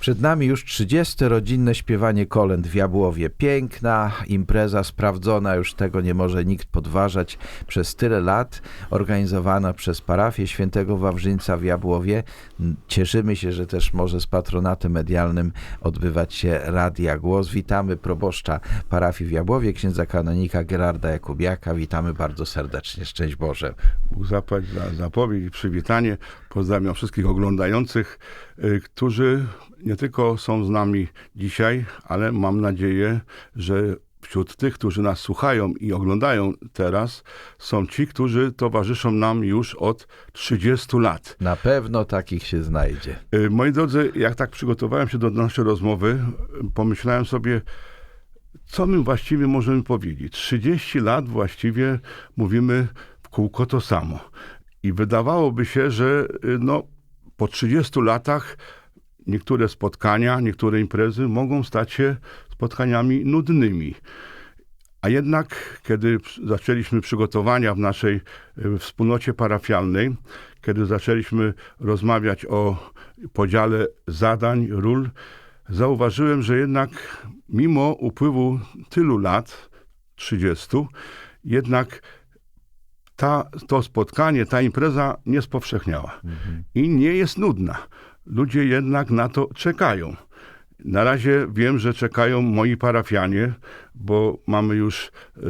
Przed nami już 30. rodzinne śpiewanie kolęd w Jabłowie. Piękna impreza, sprawdzona, już tego nie może nikt podważać. Przez tyle lat organizowana przez parafię świętego Wawrzyńca w Jabłowie. Cieszymy się, że też może z patronatem medialnym odbywać się Radia Głos. Witamy proboszcza parafii w Jabłowie, księdza kanonika Gerarda Jakubiaka. Witamy bardzo serdecznie. Szczęść Boże. Bóg zapłać za zapowiedź i przywitanie. Pozdrawiam wszystkich oglądających, y, którzy nie tylko są z nami dzisiaj, ale mam nadzieję, że wśród tych, którzy nas słuchają i oglądają teraz, są ci, którzy towarzyszą nam już od 30 lat. Na pewno takich się znajdzie. Y, Moi drodzy, jak tak przygotowałem się do naszej rozmowy, pomyślałem sobie, co my właściwie możemy powiedzieć. 30 lat właściwie mówimy w kółko to samo. I wydawałoby się, że y, no, po 30 latach niektóre spotkania, niektóre imprezy mogą stać się spotkaniami nudnymi. A jednak, kiedy zaczęliśmy przygotowania w naszej y, wspólnocie parafialnej, kiedy zaczęliśmy rozmawiać o podziale zadań, ról, zauważyłem, że jednak mimo upływu tylu lat, 30, jednak ta, to spotkanie, ta impreza nie spowszechniała i nie jest nudna. Ludzie jednak na to czekają. Na razie wiem, że czekają moi parafianie, bo mamy już y,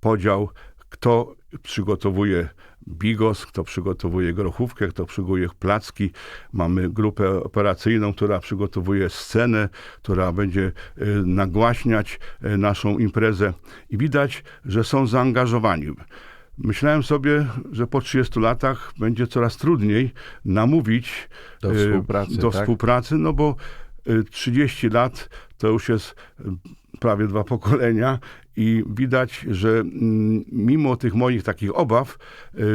podział, kto przygotowuje bigos, kto przygotowuje grochówkę, kto przygotowuje placki. Mamy grupę operacyjną, która przygotowuje scenę, która będzie y, nagłaśniać y, naszą imprezę. I widać, że są zaangażowani. Myślałem sobie, że po 30 latach będzie coraz trudniej namówić Do y, współpracy, do tak? współpracy, no bo y, 30 lat to już jest y, prawie dwa pokolenia i widać, że mm, mimo tych moich takich obaw,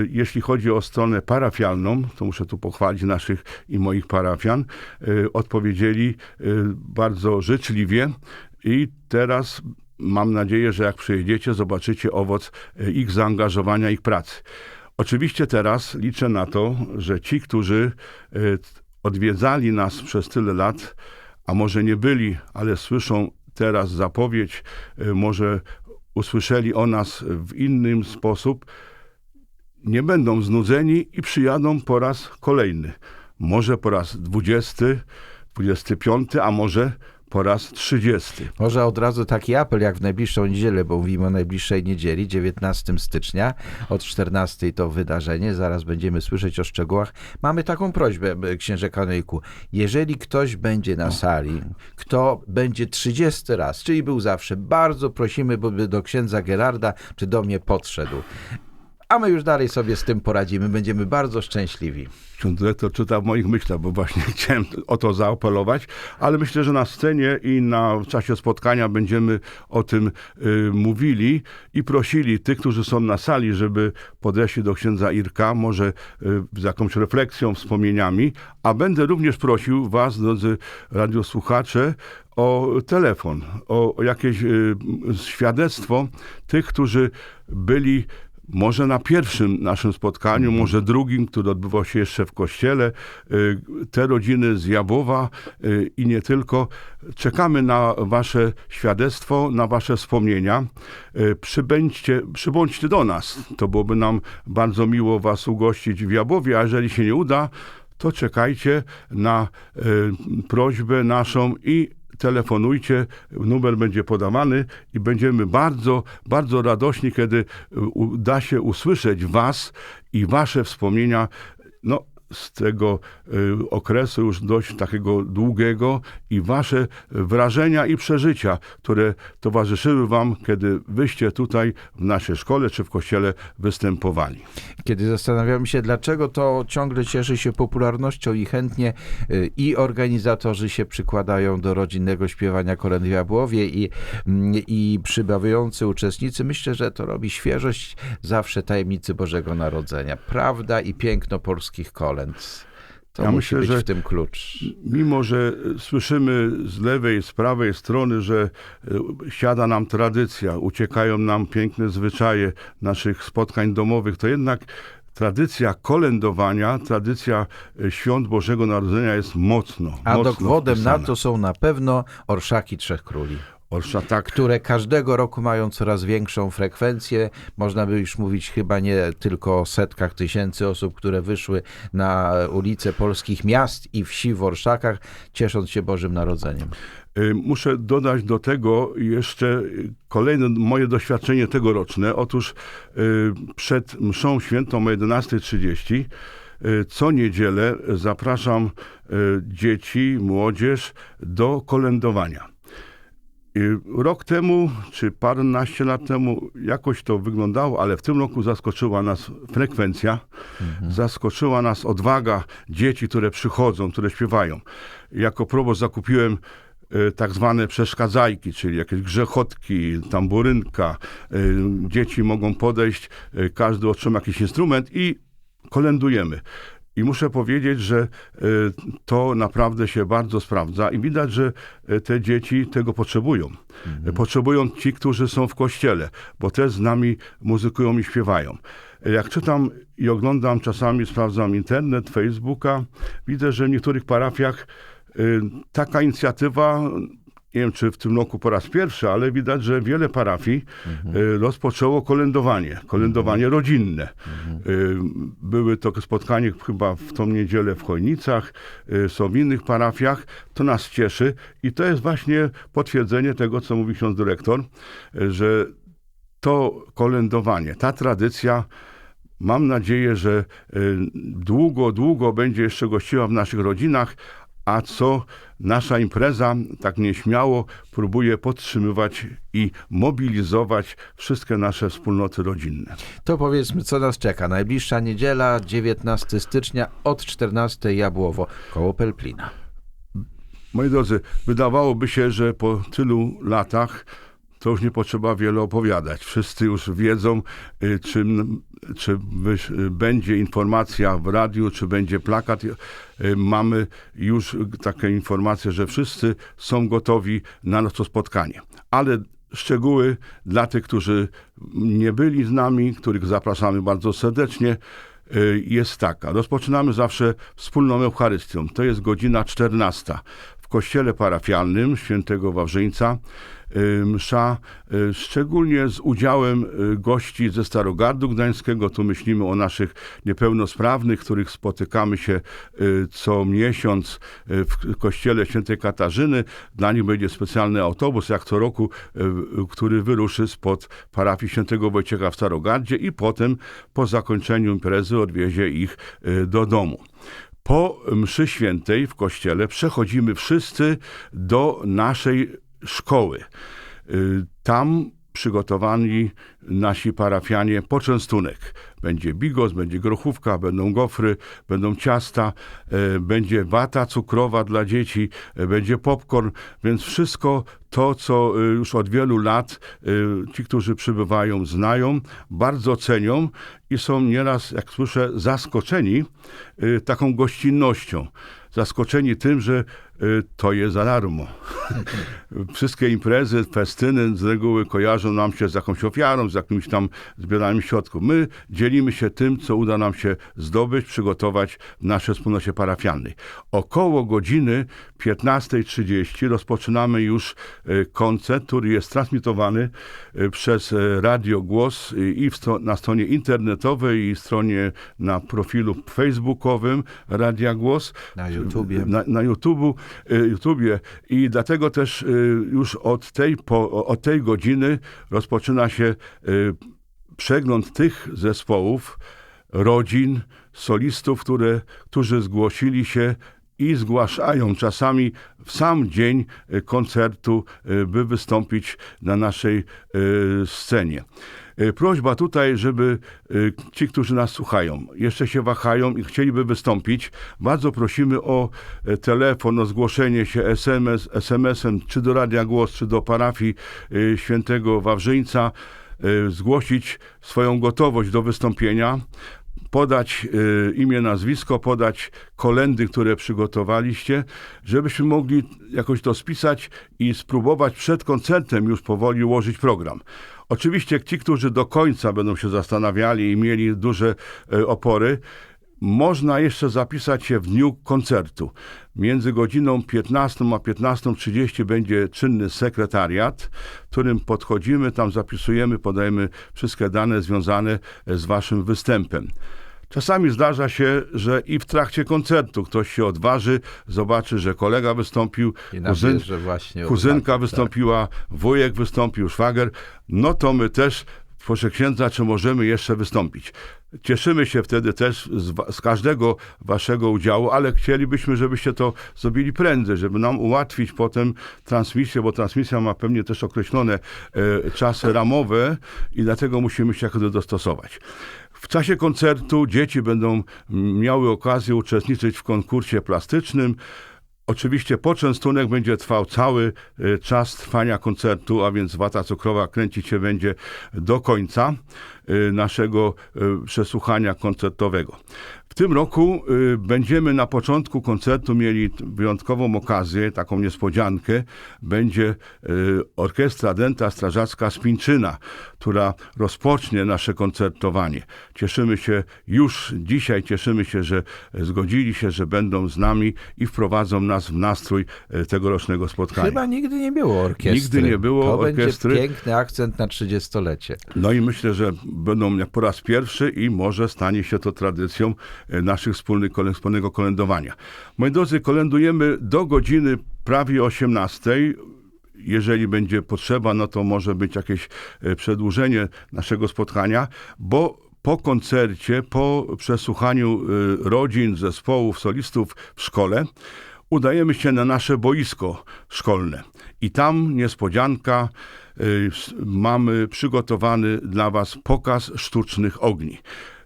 jeśli chodzi o stronę parafialną, to muszę tu pochwalić naszych i moich parafian, odpowiedzieli bardzo życzliwie i teraz mam nadzieję, że jak przyjedziecie, zobaczycie owoc y, ich zaangażowania, ich pracy. Oczywiście teraz liczę na to, że ci, którzy y, odwiedzali nas przez tyle lat, a może nie byli, ale słyszą teraz zapowiedź, y, może usłyszeli o nas w innym sposób, nie będą znudzeni i przyjadą po raz kolejny. Może po raz 20, 25, a może po raz 30. Może od razu taki apel, jak w najbliższą niedzielę, bo mówimy o najbliższej niedzieli, 19 stycznia, od 14 to wydarzenie, zaraz będziemy słyszeć o szczegółach. Mamy taką prośbę, księże Kanojku, jeżeli ktoś będzie na sali, kto będzie 30 raz, czyli był zawsze, bardzo prosimy, by do księdza Gerarda, czy do mnie podszedł. A my już dalej sobie z tym poradzimy, będziemy bardzo szczęśliwi. Ksiądz dyrektor czyta w moich myślach, bo właśnie chciałem o to zaapelować, ale myślę, że na scenie i na czasie spotkania będziemy o tym y, mówili i prosili tych, którzy są na sali, żeby podeszli do księdza Irka, może y, z jakąś refleksją, wspomnieniami, a będę również prosił was, drodzy radiosłuchacze, o telefon, o jakieś y, świadectwo tych, którzy byli może na pierwszym naszym spotkaniu, może drugim, które odbywało się jeszcze w kościele. Y, Te rodziny z Jabowa y, i nie tylko. Czekamy na Wasze świadectwo, na Wasze wspomnienia. Y, Przybędźcie, przybądźcie do nas. To byłoby nam bardzo miło Was ugościć w Jabowie, a jeżeli się nie uda, to czekajcie na prośbę naszą i telefonujcie, numer będzie podawany i będziemy bardzo, bardzo radośni, kiedy uda się usłyszeć Was i Wasze wspomnienia. No, z tego y, okresu już dość takiego długiego i wasze wrażenia i przeżycia, które towarzyszyły wam, kiedy wyście tutaj w naszej szkole czy w kościele występowali. kiedy zastanawiamy się, dlaczego to ciągle cieszy się popularnością i chętnie y, i organizatorzy się przykładają do rodzinnego śpiewania kolęd w Jabłowie i, mm, i przybywający uczestnicy, myślę, że to robi świeżość zawsze tajemnicy Bożego Narodzenia. Prawda i piękno polskich To Ja musi myślę, być że w tym klucz. Mimo, że słyszymy z lewej, z prawej strony, że e, siada nam tradycja, uciekają nam piękne zwyczaje naszych spotkań domowych, to jednak tradycja kolędowania, tradycja e, świąt Bożego Narodzenia jest mocno, A mocno dowodem na to są na pewno orszaki Trzech Króli. Orsza, tak, które każdego roku mają coraz większą frekwencję. Można by już mówić chyba nie tylko o setkach tysięcy osób, które wyszły na ulice polskich miast i wsi w Orszakach, ciesząc się Bożym Narodzeniem. Y, Muszę dodać do tego jeszcze kolejne moje doświadczenie tegoroczne. Otóż y, przed mszą świętą o 11.30 y, co niedzielę zapraszam dzieci, młodzież do kolędowania. Y, Rok temu, czy paręnaście lat temu, jakoś to wyglądało, ale w tym roku zaskoczyła nas frekwencja, zaskoczyła nas odwaga dzieci, które przychodzą, które śpiewają. Jako proboszcz zakupiłem y, tak zwane przeszkadzajki, czyli jakieś grzechotki, tamburynka. Y, Dzieci mogą podejść, każdy otrzyma jakiś instrument i kolędujemy. I muszę powiedzieć, że y, to naprawdę się bardzo sprawdza i widać, że y, te dzieci tego potrzebują. Y, Potrzebują ci, którzy są w kościele, bo też z nami muzykują i śpiewają. Jak czytam i oglądam, czasami sprawdzam internet, Facebooka, widzę, że w niektórych parafiach y, taka inicjatywa, nie wiem czy w tym roku po raz pierwszy, ale widać, że wiele parafii y, rozpoczęło kolędowanie, kolędowanie rodzinne. Y, Były to spotkanie chyba w tą niedzielę w Chojnicach, y, są w innych parafiach. To nas cieszy i to jest właśnie potwierdzenie tego, co mówi ksiądz dyrektor, że to kolędowanie, ta tradycja Mam nadzieję, że długo, długo będzie jeszcze gościła w naszych rodzinach, a co nasza impreza tak nieśmiało próbuje podtrzymywać i mobilizować wszystkie nasze wspólnoty rodzinne. To powiedzmy, co nas czeka. Najbliższa niedziela, 19 stycznia od 14 Jabłowo, koło Pelplina. Moi drodzy, wydawałoby się, że po tylu latach to już nie potrzeba wiele opowiadać. Wszyscy już wiedzą, y, czy, czy y, będzie informacja w radiu, czy będzie plakat. Y, Mamy już takie informacje, że wszyscy są gotowi na to spotkanie. Ale szczegóły dla tych, którzy nie byli z nami, których zapraszamy bardzo serdecznie, jest taka. Rozpoczynamy zawsze wspólną Eucharystią. To jest godzina 14 w kościele parafialnym świętego Wawrzyńca. Y, Msza, y, szczególnie z udziałem y, gości ze Starogardu Gdańskiego. Tu myślimy o naszych niepełnosprawnych, których spotykamy się co miesiąc w kościele świętej Katarzyny. Dla nich będzie specjalny autobus, jak co roku, który wyruszy spod parafii świętego Wojciecha w Starogardzie i potem po zakończeniu imprezy odwiezie ich do domu. Po mszy świętej w kościele przechodzimy wszyscy do naszej szkoły. Y, Tam przygotowani nasi parafianie poczęstunek. Będzie bigos, będzie grochówka, będą gofry, będą ciasta, e, będzie wata cukrowa dla dzieci, e, będzie popcorn, więc wszystko to, co już od wielu lat ci, którzy przybywają, znają, bardzo cenią i są nieraz, jak słyszę, zaskoczeni taką gościnnością. Zaskoczeni tym, że to jest za darmo. Wszystkie imprezy, festyny z reguły kojarzą nam się z jakąś ofiarą, z jakimś tam zbieraniem środków. My dzielimy się tym, co uda nam się zdobyć, przygotować w naszej wspólnocie parafialnej. Około godziny 15.30 rozpoczynamy już e, koncert, który jest transmitowany e, przez Radio Głos i na stronie internetowej i stronie na profilu facebookowym Radia Głos. Na YouTubie. Na, na YouTubu, y, YouTubie i dlatego też y, już od tej, po, od tej godziny rozpoczyna się y, przegląd tych zespołów, rodzin, solistów, które, którzy zgłosili się i zgłaszają czasami w sam dzień y, koncertu, y, by wystąpić na naszej y, scenie. Prośba tutaj, żeby ci, którzy nas słuchają, jeszcze się wahają i chcieliby wystąpić, bardzo prosimy o e, telefon, o zgłoszenie się SMS, SMS-em, czy do Radia Głos, czy do parafii świętego Wawrzyńca, zgłosić swoją gotowość do wystąpienia. Podać y, imię, nazwisko, podać kolendy, które przygotowaliście, żebyśmy mogli jakoś to spisać i spróbować przed koncertem już powoli ułożyć program. Oczywiście ci, którzy do końca będą się zastanawiali i mieli duże y, opory, można jeszcze zapisać się w dniu koncertu. Między godziną 15 a 15.30 będzie czynny sekretariat, którym podchodzimy, tam zapisujemy, podajemy wszystkie dane związane z waszym występem. Czasami zdarza się, że i w trakcie koncertu ktoś się odważy, zobaczy, że kolega wystąpił, kuzyn, kuzynka tak. wystąpiła, wujek wystąpił, szwager, no to my też proszę księdza, czy możemy jeszcze wystąpić. Cieszymy się wtedy też z, z każdego waszego udziału, ale chcielibyśmy, żebyście to zrobili prędzej, żeby nam ułatwić potem transmisję, bo transmisja ma pewnie też określone e, czasy ramowe i dlatego musimy się jakoś dostosować. W czasie koncertu dzieci będą miały okazję uczestniczyć w konkursie plastycznym. Oczywiście poczęstunek będzie trwał cały e, czas trwania koncertu, a więc wata cukrowa kręcić się będzie do końca naszego e, przesłuchania koncertowego. W tym roku y, będziemy na początku koncertu mieli wyjątkową okazję, taką niespodziankę. Będzie y, Orkiestra Denta Strażacka Spińczyna, która rozpocznie nasze koncertowanie. Cieszymy się już dzisiaj, cieszymy się, że zgodzili się, że będą z nami i wprowadzą nas w nastrój y, tegorocznego spotkania. Chyba nigdy nie było orkiestry. Nigdy nie było to orkiestry. będzie piękny akcent na 30-lecie. No i myślę, że będą jak po raz pierwszy i może stanie się to tradycją e, naszych wspólnych, wspólnego kolędowania. Moi drodzy, kolędujemy do godziny prawie 18. Jeżeli będzie potrzeba, no to może być jakieś e, przedłużenie naszego spotkania, bo po koncercie, po przesłuchaniu e, rodzin, zespołów, solistów w szkole, udajemy się na nasze boisko szkolne. I tam niespodzianka, mamy przygotowany dla Was pokaz sztucznych ogni.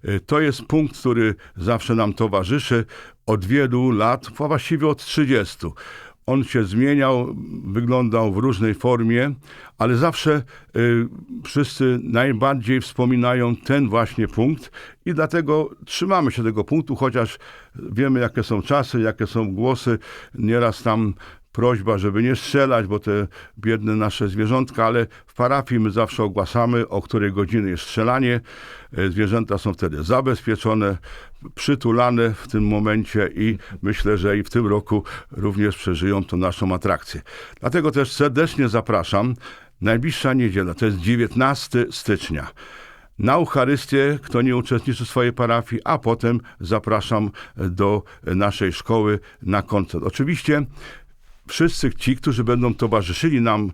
Y, To jest punkt, który zawsze nam towarzyszy od wielu lat, właściwie od 30. On się zmieniał, wyglądał w różnej formie, ale zawsze y, wszyscy najbardziej wspominają ten właśnie punkt i dlatego trzymamy się tego punktu, chociaż wiemy, jakie są czasy, jakie są głosy. Nieraz tam prośba, żeby nie strzelać, bo te biedne nasze zwierzątka, ale w parafii my zawsze ogłaszamy, o której godziny jest strzelanie. E, Zwierzęta są wtedy zabezpieczone, przytulane w tym momencie i myślę, że i w tym roku również przeżyją tą naszą atrakcję. Dlatego też serdecznie zapraszam. Najbliższa niedziela to jest 19 stycznia na Eucharystię, kto nie uczestniczy w swojej parafii, a potem zapraszam do naszej szkoły na koncert. Oczywiście wszyscy ci, którzy będą towarzyszyli nam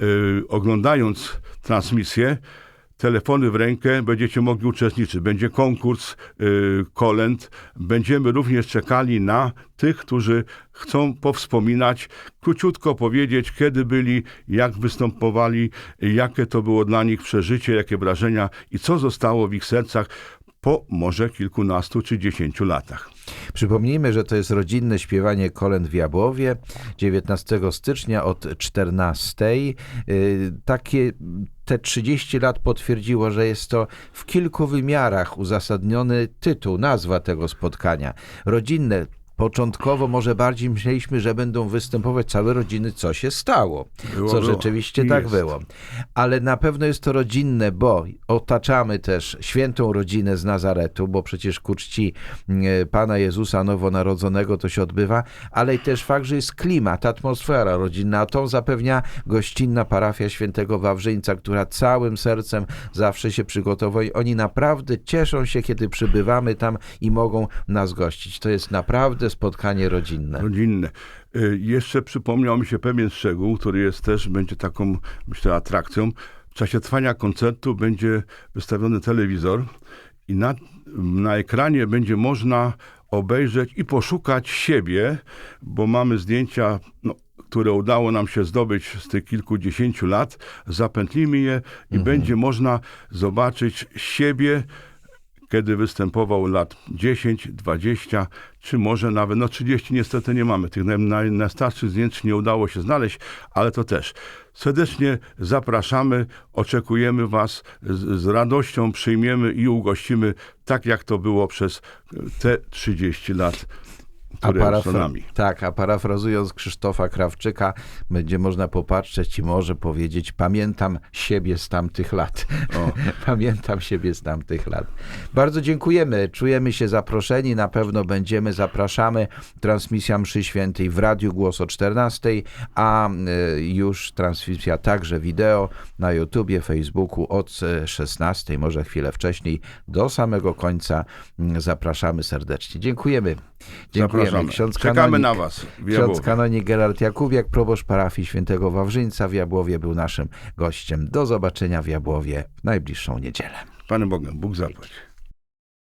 y, oglądając transmisję, telefony w rękę, będziecie mogli uczestniczyć. Będzie konkurs y, kolęd. Będziemy również czekali na tych, którzy chcą powspominać, króciutko powiedzieć, kiedy byli, jak występowali, jakie to było dla nich przeżycie, jakie wrażenia i co zostało w ich sercach po może kilkunastu czy dziesięciu latach. Przypomnijmy, że to jest rodzinne śpiewanie kolęd w Jabłowie 19 stycznia od 14. Y, Takie te 30 lat potwierdziło, że jest to w kilku wymiarach uzasadniony tytuł, nazwa tego spotkania. Rodzinne. Początkowo może bardziej myśleliśmy, że będą występować całe rodziny, co się stało. Było, co rzeczywiście tak jest. było. Ale na pewno jest to rodzinne, bo otaczamy też świętą rodzinę z Nazaretu, bo przecież ku czci e, Pana Jezusa Nowonarodzonego to się odbywa, ale też fakt, że jest klimat, atmosfera rodzinna, a to zapewnia gościnna parafia świętego Wawrzyńca, która całym sercem zawsze się przygotowuje. Oni naprawdę cieszą się, kiedy przybywamy tam i mogą nas gościć. To jest naprawdę spotkanie rodzinne. rodzinne. Y, Jeszcze przypomniał mi się pewien szczegół, który jest też, będzie taką, myślę, atrakcją. W czasie trwania koncertu będzie wystawiony telewizor i na, na ekranie będzie można obejrzeć i poszukać siebie, bo mamy zdjęcia, no, które udało nam się zdobyć z tych kilkudziesięciu lat. Zapętlimy je i będzie można zobaczyć siebie, kiedy występował lat 10, 20, czy może nawet, no 30 niestety nie mamy. Tych naj, naj, najstarszych zdjęć nie udało się znaleźć, ale to też. Serdecznie zapraszamy, oczekujemy Was, z, z radością przyjmiemy i ugościmy, tak jak to było przez te 30 lat, które już za nami. tak, a parafrazując Krzysztofa Krawczyka, będzie można popatrzeć i może powiedzieć, pamiętam siebie z tamtych lat. Pamiętam siebie z tamtych lat. Bardzo dziękujemy, czujemy się zaproszeni, na pewno będziemy, zapraszamy. Transmisja mszy świętej w Radiu Głos o 14, a y, już transmisja także wideo na YouTubie, Facebooku od y, 16, może chwilę wcześniej, do samego końca. Mm, Zapraszamy serdecznie. Dziękujemy. Dziękujemy. Zapraszamy. Ksiądz Czekamy kanonik, na Was. Ksiądz kanonik Gerard Jakubiak, proboszcz parafii świętego Wawrzyńca w Jabłowie był naszym gościem. Do zobaczenia w Jabłowie w najbliższą niedzielę. Panem Bogiem, Bóg zapłać.